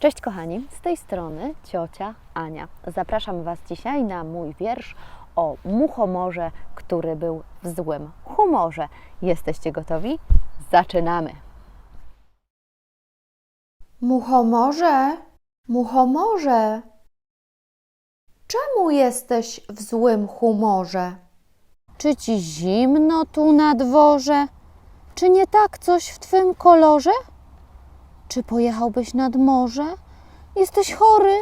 Cześć kochani, z tej strony ciocia Ania. Zapraszam Was dzisiaj na mój wiersz o muchomorze, który był w złym humorze. Jesteście gotowi? Zaczynamy! Muchomorze, muchomorze, czemu jesteś w złym humorze? Czy Ci zimno tu na dworze? Czy nie tak coś w Twym kolorze? Czy pojechałbyś nad morze? Jesteś chory?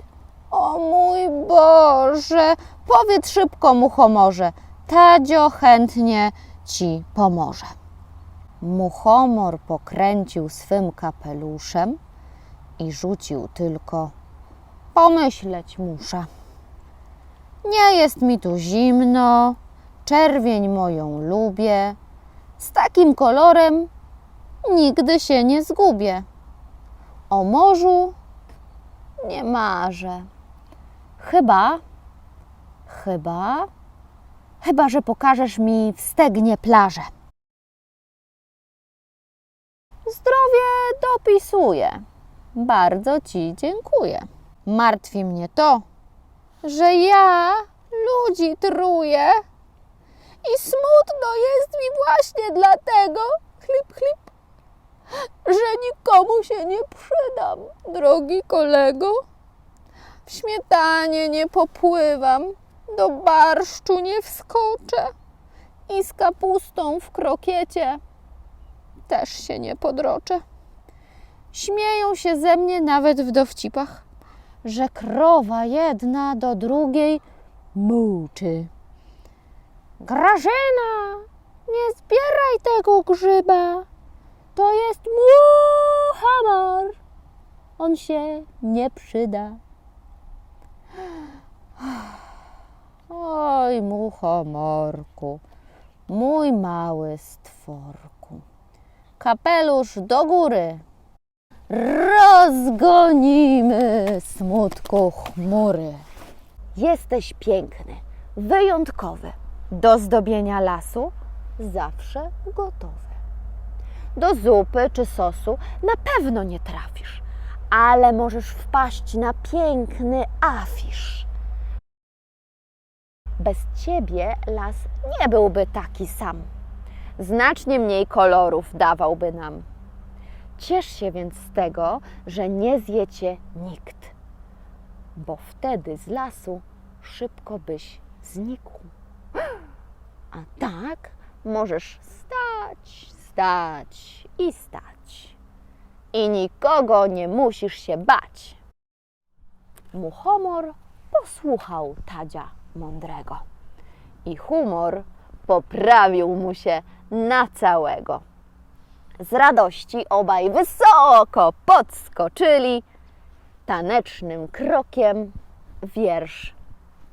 O mój Boże! Powiedz szybko, muchomorze. Tadzio chętnie Ci pomoże. Muchomor pokręcił swym kapeluszem i rzucił tylko pomyśleć muszę. Nie jest mi tu zimno, czerwień moją lubię. Z takim kolorem nigdy się nie zgubię. O morzu nie marzę. Chyba, chyba, chyba, że pokażesz mi w stegnie plażę. Zdrowie dopisuję. Bardzo Ci dziękuję. Martwi mnie to, że ja ludzi truję. I smutno jest mi właśnie dlatego, chlip, chlip, że nikomu się nie przydam, drogi kolego. W śmietanie nie popływam, do barszczu nie wskoczę i z kapustą w krokiecie też się nie podroczę. Śmieją się ze mnie nawet w dowcipach, że krowa jedna do drugiej muczy. Grażyna, nie zbieraj tego grzyba. To jest muchamor. On się nie przyda. Oj, muchomorku, mój mały stworku. Kapelusz do góry. Rozgonimy smutku chmury. Jesteś piękny, wyjątkowy. Do zdobienia lasu zawsze gotowy. Do zupy czy sosu na pewno nie trafisz, ale możesz wpaść na piękny afisz. Bez ciebie las nie byłby taki sam. Znacznie mniej kolorów dawałby nam. Ciesz się więc z tego, że nie zjecie nikt, bo wtedy z lasu szybko byś znikł. A tak możesz stać, stać i stać. I nikogo nie musisz się bać. Muchomor posłuchał Tadzia mądrego i humor poprawił mu się na całego. Z radości obaj wysoko podskoczyli, tanecznym krokiem wiersz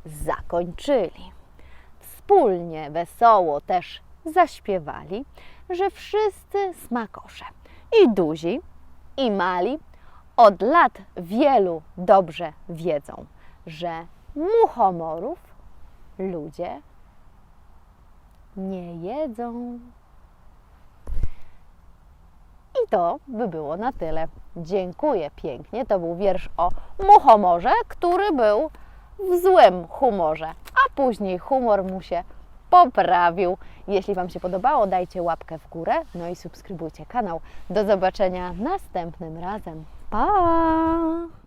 zakończyli. Wspólnie wesoło też zaśpiewali, że wszyscy smakosze i duzi, i mali od lat wielu dobrze wiedzą, że muchomorów ludzie nie jedzą. I to by było na tyle. Dziękuję pięknie. To był wiersz o muchomorze, który był w złym humorze, a później humor mu się poprawił. Jeśli Wam się podobało, dajcie łapkę w górę, no i subskrybujcie kanał. Do zobaczenia następnym razem. Pa!